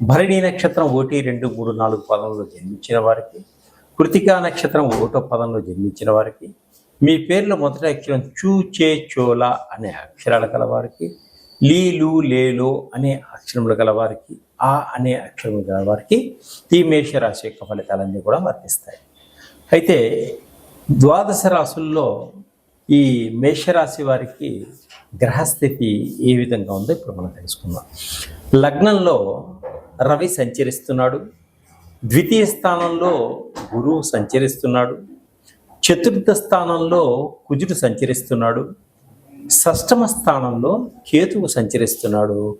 భరణి నక్షత్రం ఒకటి రెండు మూడు నాలుగు పదంలో జన్మించిన వారికి కృతికా నక్షత్రం ఒకటో పదంలో జన్మించిన వారికి మీ పేర్లో మొదటి అక్షరం చూ చే చోల అనే అక్షరాలు కలవారికి లీలు లేలో అనే అక్షరములు గలవారికి ఆ అనే అక్షరములు గలవారికి ఈ మేషరాశి యొక్క ఫలితాలన్నీ కూడా వర్తిస్తాయి. అయితే ద్వాదశ రాసుల్లో ఈ మేషరాశి వారికి గ్రహస్థితి ఏ విధంగా ఉందో ఇప్పుడు మనం తెలుసుకుందాం. లగ్నంలో రవి సంచరిస్తున్నాడు. ద్వితీయ స్థానంలో గురువు సంచరిస్తున్నాడు. చతుర్థ స్థానంలో కుజుడు సంచరిస్తున్నాడు. షష్టమ స్థానంలో కేతువు సంచరిస్తున్నాడు.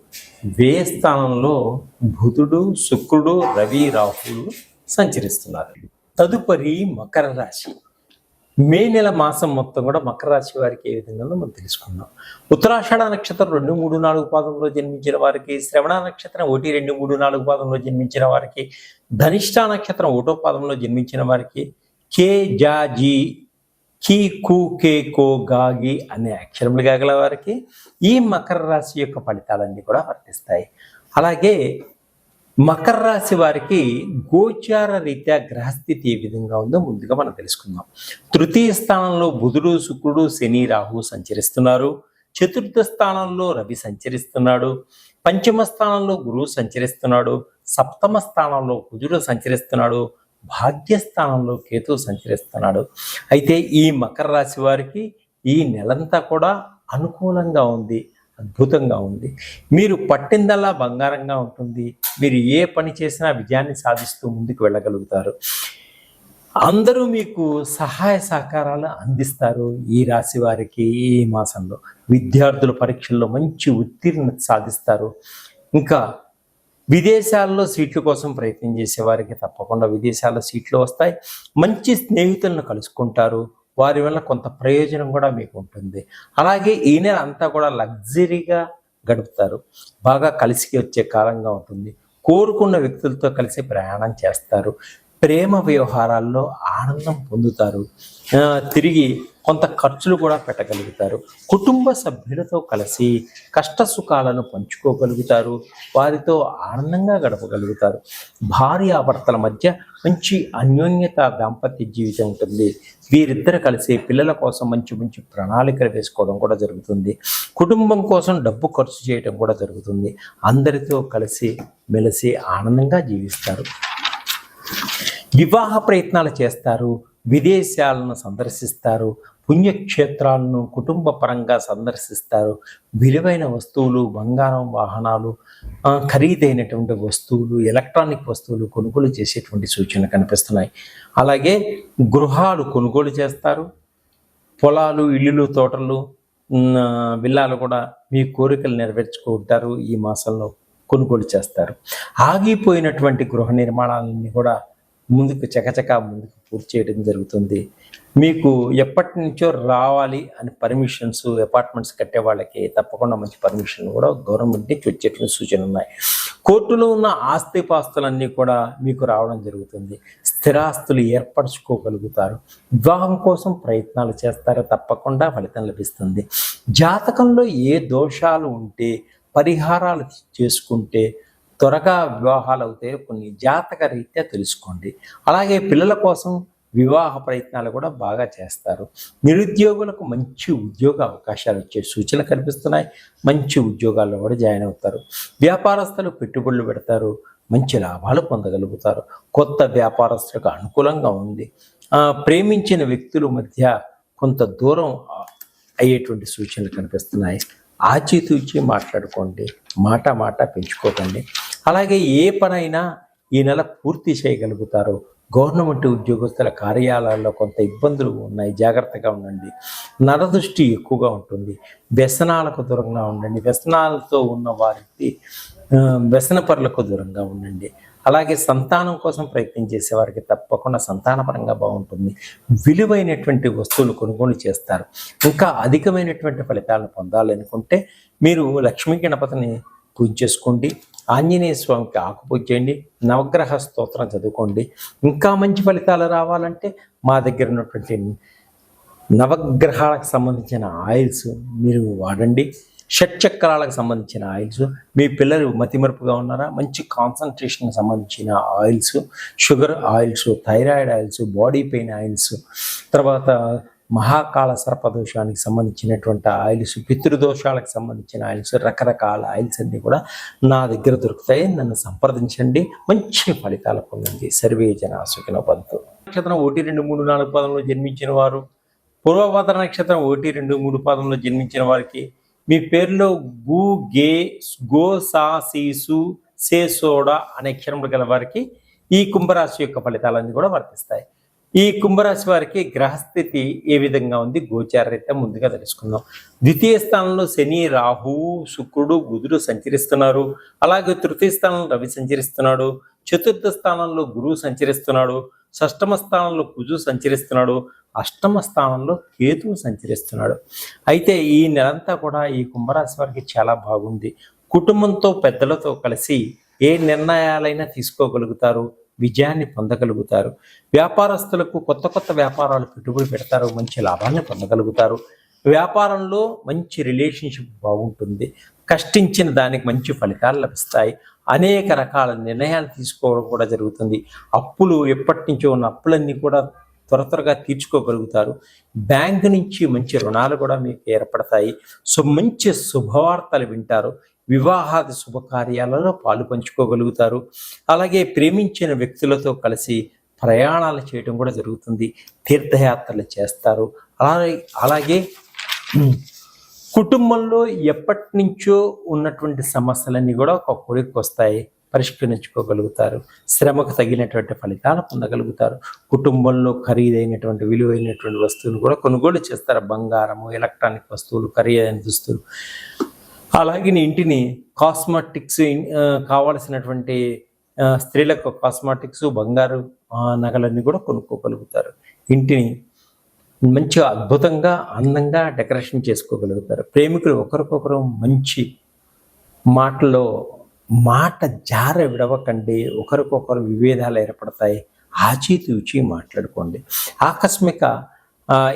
వ్యయ స్థానంలో బుధుడు శుక్రుడు రవి రాహులు సంచరిస్తున్నారు. తదుపరి మకర రాశి. మే నెల మాసం మొత్తం కూడా మకర రాశి వారికి ఏ విధంగా ఉందో మనం తెలుసుకుందాం. ఉత్తరాషాఢ నక్షత్రం రెండు మూడు నాలుగు పాదంలో జన్మించిన వారికి శ్రవణ నక్షత్రం ఒకటి రెండు మూడు నాలుగు పాదంలో జన్మించిన వారికి ధనిష్ట నక్షత్రం ఒకటో పాదంలో జన్మించిన వారికి కే జా జీ కీ కూ కే కో గాగి అనే అక్షరములు కాగల వారికి ఈ మకర రాశి యొక్క ఫలితాలన్నీ కూడా వర్తిస్తాయి. అలాగే మకర రాశి వారికి గోచార రీత్యా గ్రహస్థితి ఏ విధంగా ఉందో ముందుగా మనం తెలుసుకుందాం. తృతీయ స్థానంలో బుధుడు శుక్రుడు శని రాహు సంచరిస్తున్నారు. చతుర్థ స్థానంలో రవి సంచరిస్తున్నాడు. పంచమ స్థానంలో గురువు సంచరిస్తున్నాడు. సప్తమ స్థానంలో కుజుడు సంచరిస్తున్నాడు. భాగ్యస్థానంలో కేతు సంచరిస్తున్నాడు. అయితే ఈ మకర రాశి వారికి ఈ నెలంతా కూడా అనుకూలంగా ఉంది. అద్భుతంగా ఉంది. మీరు పట్టిందల్లా బంగారంగా ఉంటుంది. మీరు ఏ పని చేసినా విజయాన్ని సాధిస్తూ ముందుకు వెళ్ళగలుగుతారు. అందరూ మీకు సహాయ సహకారాలు అందిస్తారు ఈ రాశి వారికి ఈ మాసంలో. విద్యార్థుల పరీక్షల్లో మంచి ఉత్తీర్ణత సాధిస్తారు. ఇంకా విదేశాల్లో సీట్ల కోసం ప్రయత్నం చేసే వారికి తప్పకుండా విదేశాల్లో సీట్లు వస్తాయి. మంచి స్నేహితులను కలుసుకుంటారు. వారి వల్ల కొంత ప్రయోజనం కూడా మీకు ఉంటుంది. అలాగే ఈ నెల అంతా కూడా లగ్జరీగా గడుపుతారు. బాగా కలిసి వచ్చే కాలంగా ఉంటుంది. కోరుకున్న వ్యక్తులతో కలిసి ప్రయాణం చేస్తారు. ప్రేమ వ్యవహారాల్లో ఆనందం పొందుతారు. తిరిగి కొంత ఖర్చులు కూడా పెట్టగలుగుతారు. కుటుంబ సభ్యులతో కలిసి కష్ట సుఖాలను పంచుకోగలుగుతారు. వారితో ఆనందంగా గడపగలుగుతారు. భార్యాభర్తల మధ్య మంచి అన్యోన్యత దాంపత్య జీవితం ఉంటుంది. వీరిద్దరు కలిసి పిల్లల కోసం మంచి మంచి ప్రణాళికలు వేసుకోవడం కూడా జరుగుతుంది. కుటుంబం కోసం డబ్బు ఖర్చు చేయడం కూడా జరుగుతుంది. అందరితో కలిసి మెలిసి ఆనందంగా జీవిస్తారు. వివాహ ప్రయత్నాలు చేస్తారు విదేశాలను సందర్శిస్తారు పుణ్యక్షేత్రాలను కుటుంబ పరంగా సందర్శిస్తారు. విలువైన వస్తువులు బంగారం వాహనాలు ఖరీదైనటువంటి వస్తువులు ఎలక్ట్రానిక్ వస్తువులు కొనుగోలు చేసేటువంటి సూచనలు కనిపిస్తున్నాయి. అలాగే గృహాలు కొనుగోలు చేస్తారు. పొలాలు ఇల్లులు తోటలు విల్లాలు కూడా మీ కోరికలు నెరవేర్చుకుంటారు ఈ మాసంలో కొనుగోలు చేస్తారు. ఆగిపోయినటువంటి గృహ నిర్మాణాలన్నీ కూడా ముందుకు చకచక ముందుకు పూర్తి చేయడం జరుగుతుంది. మీకు ఎప్పటి నుంచో రావాలి అని పర్మిషన్స్ అపార్ట్మెంట్స్ కట్టే వాళ్ళకి తప్పకుండా మంచి పర్మిషన్ కూడా గవర్నమెంట్ నుంచి వచ్చేటువంటి సూచనలు ఉన్నాయి. కోర్టులో ఉన్న ఆస్తిపాస్తులన్నీ కూడా మీకు రావడం జరుగుతుంది. స్థిరాస్తులు ఏర్పరచుకోగలుగుతారు. వివాహం కోసం ప్రయత్నాలు చేస్తారు? తప్పకుండా ఫలితం లభిస్తుంది. జాతకంలో ఏ దోషాలు ఉంటే పరిహారాలు చేసుకుంటే త్వరగా వివాహాలు అవుతాయో కొన్ని జాతక రీత్యా తెలుసుకోండి. అలాగే పిల్లల కోసం వివాహ ప్రయత్నాలు కూడా బాగా చేస్తారు. నిరుద్యోగులకు మంచి ఉద్యోగ అవకాశాలు వచ్చే సూచనలు కనిపిస్తున్నాయి. మంచి ఉద్యోగాల్లో కూడా జాయిన్ అవుతారు. వ్యాపారస్తులు పెట్టుబడులు పెడతారు. మంచి లాభాలు పొందగలుగుతారు. కొత్త వ్యాపారస్తులకు అనుకూలంగా ఉంది. ప్రేమించిన వ్యక్తుల మధ్య కొంత దూరం అయ్యేటువంటి సూచనలు కనిపిస్తున్నాయి. ఆచితూచి మాట్లాడుకోండి మాట మాట పెంచుకోకండి. అలాగే ఏ పనైనా ఈ నెల పూర్తి చేయగలుగుతారు. గవర్నమెంట్ ఉద్యోగస్తుల కార్యాలయాల్లో కొంత ఇబ్బందులు ఉన్నాయి జాగ్రత్తగా ఉండండి. నరదృష్టి ఎక్కువగా ఉంటుంది. వ్యసనాలకు దూరంగా ఉండండి. వ్యసనాలతో ఉన్న వారికి వ్యసన పరులకు దూరంగా ఉండండి. అలాగే సంతానం కోసం ప్రయత్నం చేసే వారికి తప్పకుండా సంతానపరంగా బాగుంటుంది. విలువైనటువంటి వస్తువులు కొనుగోలు చేస్తారు. ఇంకా అధికమైనటువంటి ఫలితాలను పొందాలనుకుంటే మీరు లక్ష్మీ గణపతిని పూజ చేసుకోండి ఆంజనేయ స్వామికి ఆకుపూజ చేయండి. నవగ్రహ స్తోత్రం చదువుకోండి. ఇంకా మంచి ఫలితాలు రావాలంటే మా దగ్గర ఉన్నటువంటి నవగ్రహాలకు సంబంధించిన ఆయిల్స్ మీరు వాడండి. షట్చక్రాలకు సంబంధించిన ఆయిల్స్. మీ పిల్లలు మతిమరుపుగా ఉన్నారా? మంచి కాన్సన్ట్రేషన్కి సంబంధించిన oils sugar oils thyroid oils body pain oils తర్వాత మహాకాల సర్పదోషానికి సంబంధించినటువంటి ఆయిల్స్ పితృదోషాలకు సంబంధించిన ఆయిల్స్ రకరకాల ఆయిల్స్ అన్నీ కూడా నా దగ్గర దొరుకుతాయి. నన్ను సంప్రదించండి. మంచి ఫలితాలు పొందండి. సర్వే జన సుఖిన బంతు నక్షత్రం ఒకటి రెండు మూడు నాలుగు పదంలో జన్మించిన వారు. పూర్వభద్ర నక్షత్రం ఒకటి రెండు మూడు పాదంలో జన్మించిన వారికి మీ పేరులో గు గే గో సా సీసు సే సోడా అనే అక్షరములు గల వారికి ఈ కుంభరాశి యొక్క ఫలితాలన్నీ కూడా వర్తిస్తాయి. ఈ కుంభరాశి వారికి గ్రహస్థితి ఏ విధంగా ఉంది? గోచారరీత్యా ముందుగా తెలుసుకుందాం. ద్వితీయ స్థానంలో శని రాహువు శుక్రుడు బుధుడు సంచరిస్తున్నారు. అలాగే తృతీయ స్థానంలో రవి సంచరిస్తున్నాడు. చతుర్థ స్థానంలో గురువు సంచరిస్తున్నాడు. షష్టమ స్థానంలో కుజు సంచరిస్తున్నాడు. అష్టమ స్థానంలో కేతువు సంచరిస్తున్నాడు. అయితే ఈ నెలంతా కూడా ఈ కుంభరాశి వారికి చాలా బాగుంది. కుటుంబంతో పెద్దలతో కలిసి ఏ నిర్ణయాలైనా తీసుకోగలుగుతారు విజయాన్ని పొందగలుగుతారు. వ్యాపారస్తులకు కొత్త కొత్త వ్యాపారాలు పెట్టుబడి పెడతారు మంచి లాభాన్ని పొందగలుగుతారు. వ్యాపారంలో మంచి రిలేషన్షిప్ బాగుంటుంది. కష్టించిన దానికి మంచి ఫలితాలు లభిస్తాయి. అనేక రకాల నిర్ణయాలు తీసుకోవడం కూడా జరుగుతుంది. అప్పులు ఎప్పటి నుంచో ఉన్న అప్పులన్నీ కూడా త్వర త్వరగా తీర్చుకోగలుగుతారు. బ్యాంక్ నుంచి మంచి రుణాలు కూడా మీకు ఏర్పడతాయి. సో మంచి శుభవార్తలు వింటారు. వివాహాది శుభకార్యాలలో పాలు పంచుకోగలుగుతారు. అలాగే ప్రేమించిన వ్యక్తులతో కలిసి ప్రయాణాలు చేయడం కూడా జరుగుతుంది. తీర్థయాత్రలు చేస్తారు. అలాగే అలాగే కుటుంబంలో ఎప్పటి నుంచో ఉన్నటువంటి సమస్యలన్నీ కూడా ఒక కొడుకు వస్తాయి. పరిష్కరించుకోగలుగుతారు. శ్రమకు తగినటువంటి ఫలితాలు పొందగలుగుతారు. కుటుంబంలో ఖరీదైనటువంటి విలువైనటువంటి వస్తువులు కూడా కొనుగోలు చేస్తారు. బంగారము ఎలక్ట్రానిక్ వస్తువులు ఖరీదైన దుస్తులు. అలాగే నీ ఇంటిని కాస్మెటిక్స్ కావలసినటువంటి స్త్రీలకు కాస్మెటిక్స్ బంగారు నగలన్నీ కూడా కొనుక్కోగలుగుతారు. ఇంటిని మంచిగా అద్భుతంగా అందంగా డెకరేషన్ చేసుకోగలుగుతారు. ప్రేమికులు ఒకరికొకరు మంచి మాటలో మాట జార విడవకండి. ఒకరికొకరు విభేదాలు ఏర్పడతాయి. ఆచితూచి మాట్లాడుకోండి. ఆకస్మిక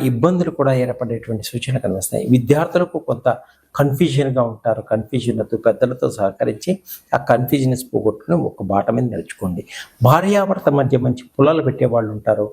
ఇబ్బందులు కూడా ఏర్పడేటువంటి సూచన కనిపిస్తాయి. విద్యార్థులకు కొంత కన్ఫ్యూజన్గా ఉంటారు. కన్ఫ్యూజన్తో పెద్దలతో సహకరించి ఆ కన్ఫ్యూజన్స్ పోగొట్టుకుని ఒక బాట మీద నిలుచుకోండి భార్యాభర్త మధ్య మంచి పుల్లలు పెట్టే వాళ్ళు ఉంటారు.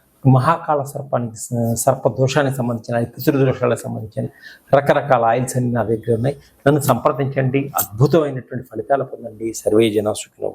Mahakala సర్పానికి సర్ప దోషానికి సంబంధించిన పితృదోషాలకు సంబంధించిన రకరకాల ఆయిల్స్ అన్ని నా దగ్గర ఉన్నాయి. నన్ను సంప్రదించండి. అద్భుతమైనటువంటి ఫలితాలు పొందండి. సర్వే జన సుఖినో